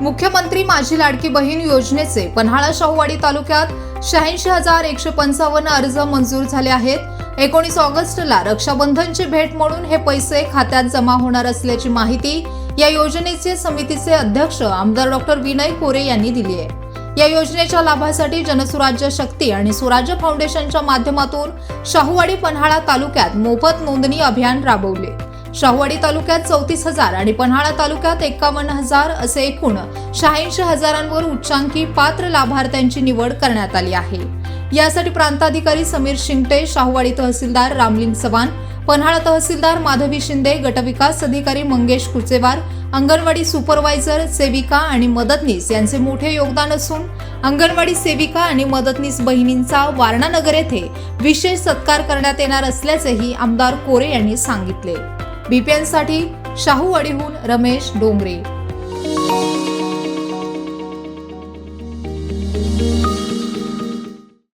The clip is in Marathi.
मुख्यमंत्री माझी लाडकी बहीण योजनेचे पन्हाळा शाहूवाडी तालुक्यात शहाऐंशी हजार एकशे पंचावन्न अर्ज मंजूर झाले आहेत. एकोणीस ऑगस्टला रक्षाबंधनची भेट म्हणून हे पैसे खात्यात जमा होणार असल्याची माहिती या योजनेचे समितीचे अध्यक्ष आमदार डॉक्टर विनय कोरे यांनी दिली आहे. या योजनेच्या लाभासाठी जनसुराज्य शक्ती आणि सुराज्य फाउंडेशनच्या माध्यमातून शाहूवाडी पन्हाळा तालुक्यात मोफत नोंदणी अभियान राबवले. शाहूवाडी तालुक्यात चौतीस हजार आणि पन्हाळा तालुक्यात एकावन्न हजार असे एकूण शहाऐंशी हजारांवर उच्चांकी पात्र लाभार्थ्यांची निवड करण्यात आली आहे. यासाठी प्रांताधिकारी समीर शिंगटे शाहूवाडी तहसीलदार रामलिंग चव्हाण पन्हाळा तहसीलदार माधवी शिंदे गटविकास अधिकारी मंगेश कुचेवार अंगणवाडी सुपरवायझर सेविका आणि मदतनीस यांचे मोठे योगदान असून अंगणवाडी सेविका आणि मदतनीस बहिणींचा वारणा नगर येथे विशेष सत्कार करण्यात येणार असल्याचेही आमदार कोरे यांनी सांगितले. बीपीएनसाठी शाहू शाहूवाडीहून रमेश डोंगरे.